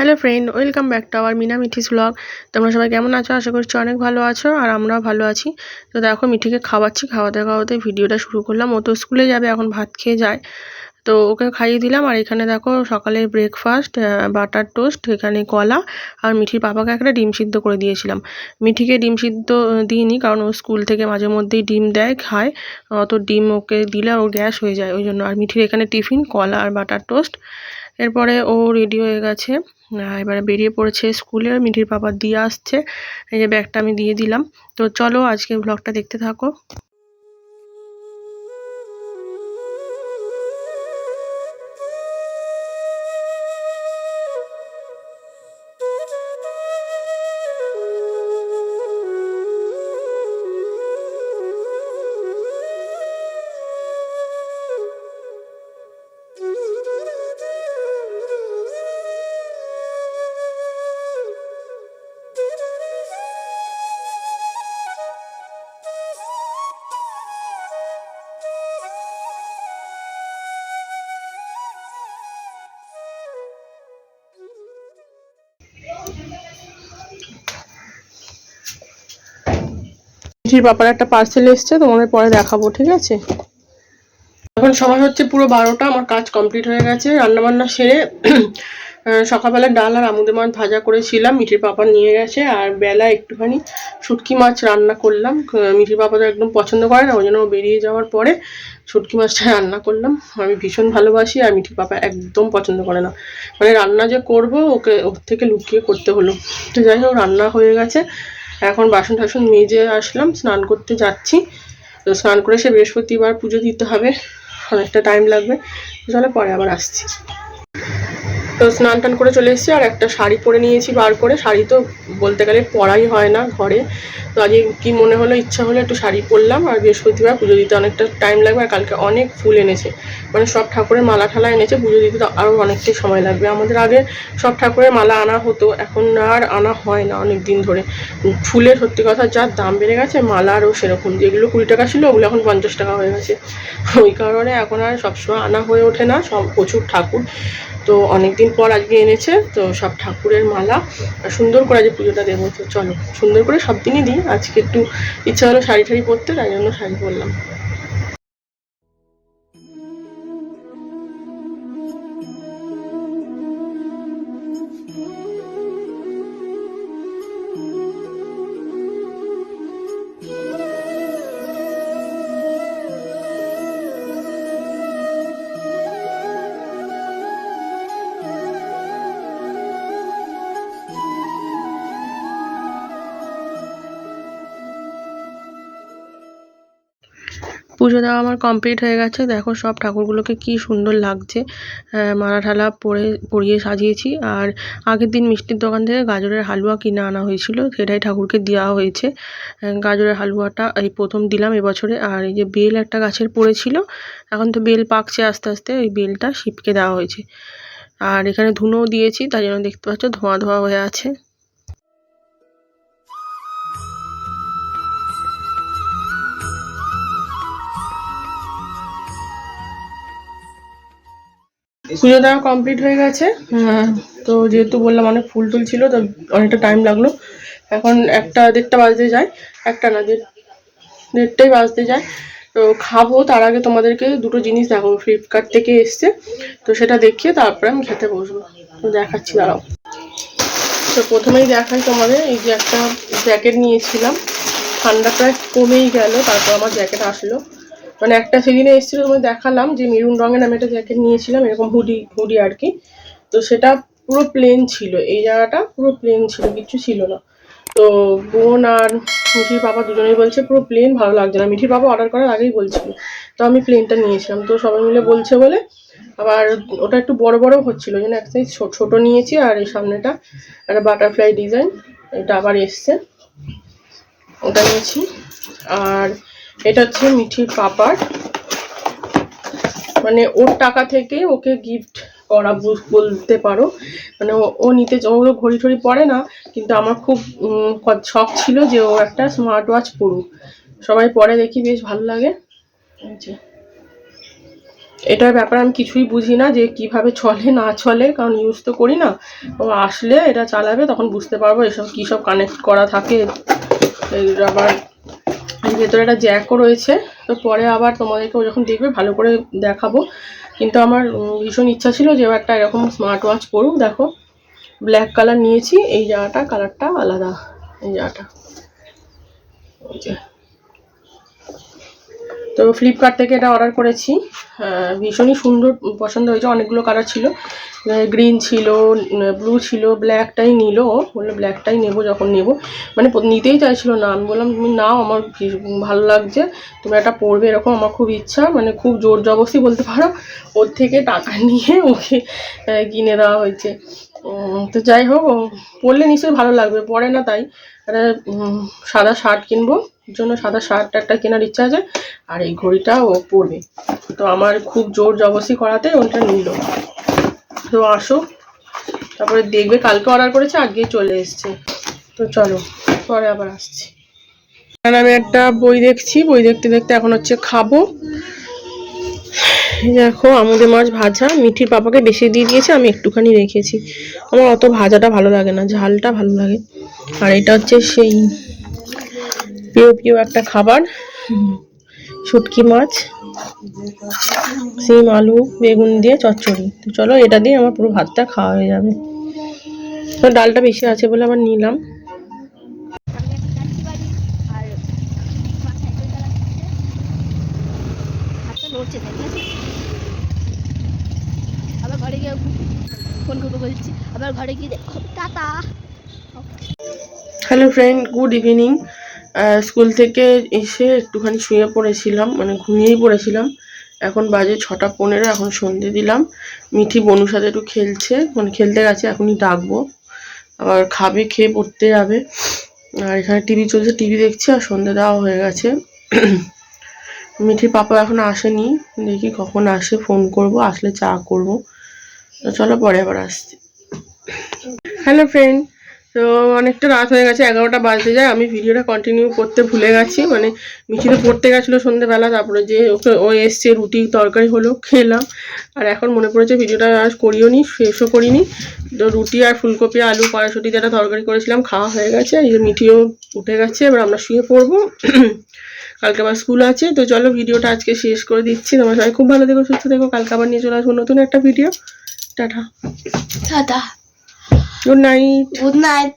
Hello friend welcome back to our Meena Mithi's blog তোমরা সবাই কেমন আছো? আশা করছি অনেক ভালো আছো আর আমরাও ভালো আছি। তো দেখো, মিঠিকে খাওয়াচ্ছি, খাওয়াতে খাওয়াতে ভিডিওটা শুরু করলাম। ও তো স্কুলে যাবে, এখন ভাত খেয়ে যায়। তো ওকে খাইয়ে দিলাম আর এখানে দেখো সকালের ব্রেকফাস্ট বাটার টোস্ট এখানে কলা আর মিঠির পাপাকে একটা ডিম সিদ্ধ করে দিয়েছিলাম। মিঠিকে ডিম সিদ্ধ দিইনি কারণ ও স্কুল থেকে মাঝে মধ্যেই ডিম দেয়, খায়। অত ডিম ওকে দিলে ও গ্যাস হয়ে যায় ওই জন্য। আর মিঠির এখানে টিফিন, কলা আর বাটার টোস্ট এরপরে ও রেডি হয়ে গেছে। এবারে বেরিয়ে পড়েছে স্কুলে মিঠির পাপা দিয়ে আসছে। এই যে ব্যাগটা আমি দিয়ে দিলাম। তো চলো আজকে ব্লগটা দেখতে থাকো। মিঠির পাপার একটা পার্সেল এসছে তোমাদের পরে দেখাবো ঠিক আছে? এখন সময় হচ্ছে পুরো বারোটা আমার কাজ কমপ্লিট হয়ে গেছে রান্নাবান্না সেরে আহ, সকালবেলা ডাল আর আমুদে মাছ ভাজা করেছিলাম, মিঠির পাপা নিয়ে গেছে, আর বেলা একটুখানি শুটকি মাছ রান্না করলাম। মিঠির পাপা তো একদম পছন্দ করে না, ওই জন্য বেরিয়ে যাওয়ার পরে শুটকি মাছটা রান্না করলাম। আমি ভীষণ ভালোবাসি, আর মিঠির পাপা একদম পছন্দ করে না। মানে রান্না যে করব, ওকে, ওর থেকে লুকিয়ে করতে হলো। তো যাই হোক, রান্না হয়ে গেছে। এখন বাসন টাসন মেজে আসলাম, স্নান করতে যাচ্ছি। তো স্নান করে সে বৃহস্পতিবার পুজো দিতে হবে, অনেকটা টাইম লাগবে। চলে পরে আবার আসছি। তো স্নান টান করে চলে এসেছি, আর একটা শাড়ি পরে নিয়েছি বার করে। শাড়ি তো বলতে গেলে পরাই হয় না ঘরে। তো আজকে কি মনে হলো, ইচ্ছা হলো একটু শাড়ি পরলাম, আর বৃহস্পতিবার পুজো দিতে অনেকটা টাইম লাগবে, আর কালকে অনেক ফুল এনেছে। মানে সব ঠাকুরের মালা ঠালা এনেছে, পুজো দিতে তো আরও অনেকটাই সময় লাগবে। আমাদের আগে সব ঠাকুরের মালা আনা হতো, এখন আর আনা হয় না অনেক দিন ধরে। ফুলের সত্যি কথা যা দাম বেড়ে গেছে, মালারও সেরকম। যেগুলো কুড়ি টাকা ছিল, ওগুলো এখন পঞ্চাশ টাকা হয়ে গেছে। ওই কারণে এখন আর সবসময় আনা হয়ে ওঠে না, সব প্রচুর ঠাকুর। তো অনেকদিন পর আজকে এনেছে, তো সব ঠাকুরের মালা সুন্দর করে আজকে পুজোটা দেবো, তো চলো সুন্দর করে সব দিনই দিই। আজকে একটু ইচ্ছা হলো শাড়ি ঠাড়ি পরতে, তাই জন্য শাড়ি পরলাম। পুজো দেওয়া আমার কমপ্লিট হয়ে গেছে। দেখো সব ঠাকুরগুলোকে কি সুন্দর লাগছে। মালা ঠালা পরে, পরিয়ে সাজিয়েছি। আর আগের দিন মিষ্টির দোকান থেকে গাজরের হালুয়া কিনে আনা হয়েছিল। সেটাই ঠাকুরকে দেওয়া হয়েছে। গাজরের হালুয়াটা এই প্রথম দিলাম এবছরে। আর এই যে বেল একটা গাছের পড়েছিল এখন তো বেল পাকছে আস্তে আস্তে, ওই বেলটা শিবকে দেওয়া হয়েছে। আর এখানে ধুনোও দিয়েছি, তাই জন্য দেখতে পাচ্ছ ধোঁয়া ধোঁয়া হয়ে আছে। পুজো দেওয়া কমপ্লিট হয়ে গেছে। আহ, তো যেহেতু বললাম অনেক ফুল টুল ছিল তো অনেকটা টাইম লাগল। এখন একটা দেড়টা বাজতে যায় একটা না দেড় দেড়টাই বাজতে যায়। তো খাব তার আগে তোমাদেরকে দুটো জিনিস দেখাবো ফ্লিপকার্ট থেকে এসছে। তো সেটা দেখিয়ে তারপরে আমি খেতে বসবো। তো দেখাচ্ছি দাঁড়াও। তো প্রথমেই দেখাই তোমাদের এই যে একটা জ্যাকেট নিয়েছিলাম। ঠান্ডা প্রায় কমেই গেল তারপর আমার জ্যাকেট আসলো। মানে একটা সেদিনে এসেছিল, তোমায় দেখালাম যে মেরুন রঙের আমি একটা জ্যাকেট নিয়েছিলাম, এরকম হুডি হুডি আর কি। তো সেটা পুরো প্লেন ছিল, এই জায়গাটা পুরো প্লেন ছিল কিছু ছিল না। তো বোন আর মিঠির বাবা দুজনেই বলছে, পুরো প্লেন ভালো লাগছে না। মিঠির বাবা অর্ডার করার আগেই বলছিল, তো আমি প্লেনটা নিয়েছিলাম। তো সবাই মিলে বলছে বলে, আবার ওটা একটু বড় বড় হচ্ছিল জন্য এক সাইজ ছোটো নিয়েছি আর এই সামনেটা একটা বাটারফ্লাই ডিজাইন এটা আবার এসছে। ওটা নিয়েছি। আর এটা হচ্ছে মিঠির পাপার মানে ওর টাকা থেকে ওকে গিফট করা বলতে পারো। মানে ও- ও নিতে ওগুলো ঘড়ি ঠড়ি পরে না কিন্তু আমার খুব শখ ছিল যে ও একটা স্মার্ট ওয়াচ পরুক। সবাই পরে দেখি বেশ ভালো লাগে। এটার ব্যাপারে আমি কিছুই বুঝি না যে কীভাবে চলে না চলে কারণ ইউজ তো করি না। ও আসলে এটা চালাবে তখন বুঝতে পারব এসব কী সব কানেক্ট করা থাকে আবার ভেতরে একটা জ্যাকও রয়েছে। তো পরে আবার তোমাদেরকে ও যখন দেখবে, ভালো করে দেখাবো। কিন্তু আমার ভীষণ ইচ্ছা ছিল যে একটা এরকম স্মার্ট ওয়াচ পরুক, দেখো। ব্ল্যাক কালার নিয়েছি, এই জায়গাটা কালারটা আলাদা, এই জায়গাটা তো ফ্লিপকার্ট থেকে এটা অর্ডার করেছি। আহ, ভীষণই সুন্দর পছন্দ হয়েছে অনেকগুলো কালার ছিল। গ্রিন ছিল ব্লু ছিল ব্ল্যাকটাই নিল। বলল ব্ল্যাকটাই নেব যখন নেব। মানে নিতেই চাইছিল না। আমি বললাম তুমি নাও আমার ভালো লাগছে। তুমি একটা পরবে এরকম আমার খুব ইচ্ছা। মানে খুব জোর জবরদস্তি বলতে পারো। ওর থেকে টাকা নিয়ে ওকে কিনে দেওয়া হয়েছে। তো যাই হোক ও পরলে নিশ্চয়ই ভালো লাগবে। পরে না তাই। একটা সাদা শার্ট কিনবো জন্য সাদা শার্ট একটা কেনার ইচ্ছা আছে, আর এই ঘড়িটা ও পরবে। তো আমার খুব জোর জবরদস্তি করাতে ওটা নিল। তো আসো, তারপরে দেখবে কালকে অর্ডার করেছে আজকেই চলে এসছে। তো চলো, পরে আবার আসছি। আমি একটা বই দেখছি, বই দেখতে দেখতে এখন হচ্ছে খাব। দেখো আমুদে মাছ ভাজা, মিঠির পাপাকে বেশি দিয়ে দিয়েছে, আমি একটুখানি রেখেছি। আমার অত ভাজাটা ভালো লাগে না, ঝালটা ভালো লাগে। আর এটা হচ্ছে সেই প্রিয় প্রিয় একটা খাবার, শুটকি মাছ, সিম, আলু, বেগুন দিয়ে চচ্চড়ি। তো চলো, এটা দিয়ে আমার পুরো ভাতটা খাওয়া হয়ে যাবে। তো ডালটা বেশি আছে বলে আবার নিলাম। এখন যাচ্ছি বাড়ি আর মা সাইকেল চালাচ্ছে হাতটা নড়ছে তাই না আবার ঘরে গিয়ে ফোন করব বলছি। আবার ঘরে গিয়ে দেখো, tata. Hello friend good evening school থেকে এসে একটুখানি শুয়ে পড়েছিলাম মানে ঘুমিয়েই পড়েছিলাম। এখন বাজে ছটা পনেরো, এখন সন্ধে দিলাম। মিঠি বনুর সাথে একটু খেলছে মানে খেলতে গেছে, এখনই ডাকবো। আবার খাবে, খেয়ে পড়তে যাবে। আর এখানে টিভি চলছে, টিভি দেখছে, আর সন্ধে দেওয়া হয়ে গেছে। মিঠির পাপা এখন আসেনি, দেখি কখন আসে ফোন করব, আসলে চা করব। তো চলো পরে আবার আসছি। হ্যালো ফ্রেন্ড তো অনেকটা রাত হয়ে গেছে, এগারোটা বাজতে যায়। আমি ভিডিওটা কন্টিনিউ করতে ভুলে গেছি মানে মিঠিতে পড়তে গেছিল সন্ধ্যেবেলা তারপরে যে ওকে ও এসছে, রুটি তরকারি হলো, খেলাম। আর এখন মনে পড়েছে ভিডিওটা আজ করিও নি, শেষও করিনি। তো রুটি আর ফুলকপি, আলু কড়াইশুটি যেটা তরকারি করেছিলাম, খাওয়া হয়ে গেছে। এই যে মিঠিও উঠে গেছে, এবার আমরা শুয়ে পড়ব। কালকে আবার স্কুল আছে, তো চলো ভিডিওটা আজকে শেষ করে দিচ্ছি। তোমার সবাই খুব ভালো দেখো সুস্থ দেখো কালকে আবার নিয়ে চলে আসব নতুন একটা video. Tata tata good night good night